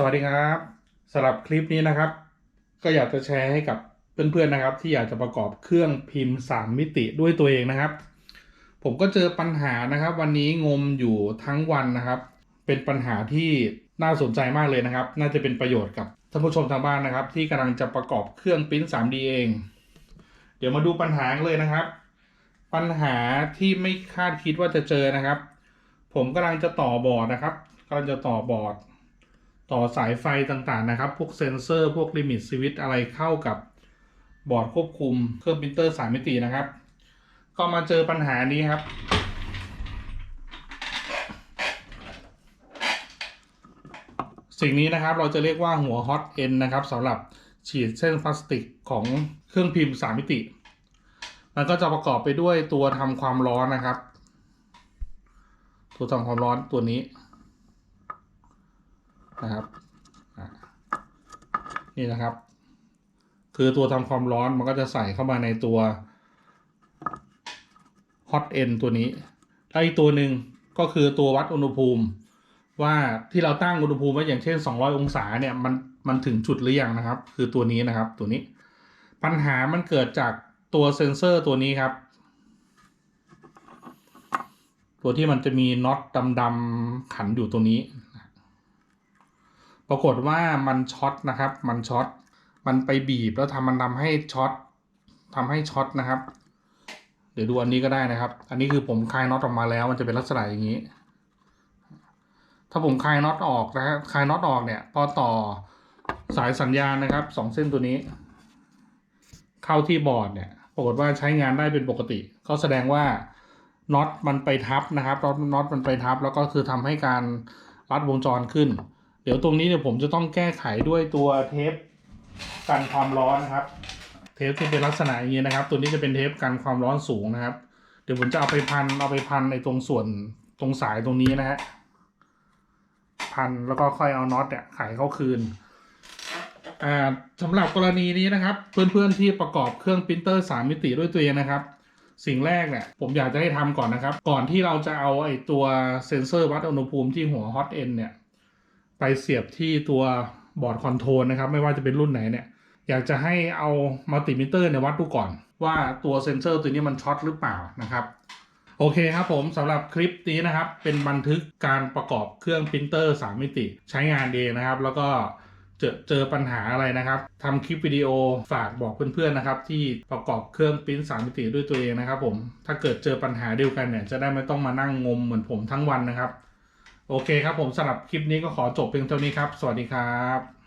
สวัสดีครับสำหรับคลิปนี้นะครับ ก็อยากจะแชร์ให้กับเพื่อนๆนะครับ ที่อยากจะประกอบเครื่องพิมพ์ 3 มิติด้วยตัวเองนะครับ ผมก็เจอปัญหานะครับ วันนี้งมอยู่ทั้งวันนะครับ เป็นปัญหาที่น่าสนใจมากเลยนะครับ น่าจะเป็นประโยชน์กับท่านผู้ชมทางบ้านนะครับ ที่กำลังจะประกอบเครื่องปริ้น 3D เอง เดี๋ยวมาดูปัญหาเลยนะครับ ปัญหาที่ไม่คาดคิดว่าจะเจอนะครับ ผมกำลังจะต่อบอร์ดนะครับกำลังจะต่อบอร์ด ต่อสายไฟต่างๆนะครับ พวกเซนเซอร์ พวกลิมิตสวิตอะไรเข้ากับบอร์ดควบคุมเครื่องปรินเตอร์สามมิตินะครับ ก็มาเจอปัญหานี้ครับ สิ่งนี้นะครับเราจะเรียกว่าหัวฮอตเอนนะครับสำหรับฉีดเส้นพลาสติกของเครื่องพิมพ์สามมิติมันก็จะประกอบไปด้วยตัวทำความร้อนนะครับ ตัวทำความร้อนตัวนี้ นะครับอะ นี่นะครับ คือตัวทำความร้อนมันก็จะใส่เข้ามาในตัว hot end ตัวนี้แล้วอีกตัวหนึ่งก็คือตัววัดอุณหภูมิ ว่าที่เราตั้งอุณหภูมิไว้อย่างเช่น 200 องศาเนี่ยมันมันถึงจุดหรือยังนะครับ คือตัวนี้นะครับ ตัวนี้ปัญหามันเกิดจากตัวเซนเซอร์ตัวนี้ครับ ตัวที่มันจะมีน็อตดำๆขันอยู่ตรงนี้ ปรากฏว่ามันช็อตนะครับ มันช็อต มันไปบีบแล้วทำมันทำให้ช็อตทำให้ช็อตนะครับ เดี๋ยวดูอันนี้ก็ได้นะครับ อันนี้คือผมคลายน็อตออกมาแล้ว มันจะเป็นลักษณะอย่างนี้ ถ้าผมคลายน็อตออกนะฮะคลายน็อตออกเนี่ย พอต่อสายสัญญาณนะครับสองเส้นตัวนี้ เข้าที่บอร์ดเนี่ยปรากฏว่าใช้งานได้เป็นปกติ ก็แสดงว่าน็อตมันไปทับนะครับน็อตน็อตมันไปทับ แล้วก็คือทำให้การรัดวงจรขึ้น ดี๋ยวตรงนี้เนี่ยผมจะต้องแก้ไขด้วยตัวเทปกันความร้อนนะครับ เทปที่เป็นลักษณะอย่างนี้นะครับ ตัวนี้จะเป็นเทปกันความร้อนสูงนะครับ เดี๋ยวผมจะเอาไปพันเอาไปพันในตรงส่วนตรงสายตรงนี้นะฮะพันแล้วก็ค่อยเอาน็อตเนี่ยไขเข้าคืนอ่าสำหรับกรณีนี้นะครับ เพื่อนๆที่ประกอบเครื่องปรินเตอร์สามมิติด้วยตัวเองนะครับ สิ่งแรกเนี่ยผมอยากจะให้ทำก่อนนะครับ ก่อนที่เราจะเอาไอ้ตัวเซ็นเซอร์วัดอุณหภูมิที่หัว hot end เนี่ย ไปเสียบที่ตัวบอร์ดคอนโทรลนะครับไม่ว่าจะเป็นรุ่นไหนเนี่ย อยากจะให้เอามัลติมิเตอร์เนี่ยวัดดูก่อน ว่าตัวเซ็นเซอร์ตัวนี้มันช็อตหรือเปล่านะครับ โอเคครับผมสำหรับคลิปนี้นะครับ เป็นบันทึกการประกอบเครื่องปรินเตอร์ 3 มิติ ใช้งานเองนะครับ แล้วก็เจอเจอปัญหาอะไรนะครับทำคลิปวิดีโอฝากบอกเพื่อนๆนะครับ ที่ประกอบเครื่องปริ้นสามมิติด้วยตัวเองนะครับ ผมถ้าเกิดเจอปัญหาเดียวกันเนี่ยจะได้ไม่ต้องมานั่งงมเหมือนผมทั้งวันนะครับ โอเคครับผมสำหรับคลิปนี้ก็ขอจบเพียงเท่านี้ครับ สวัสดีครับ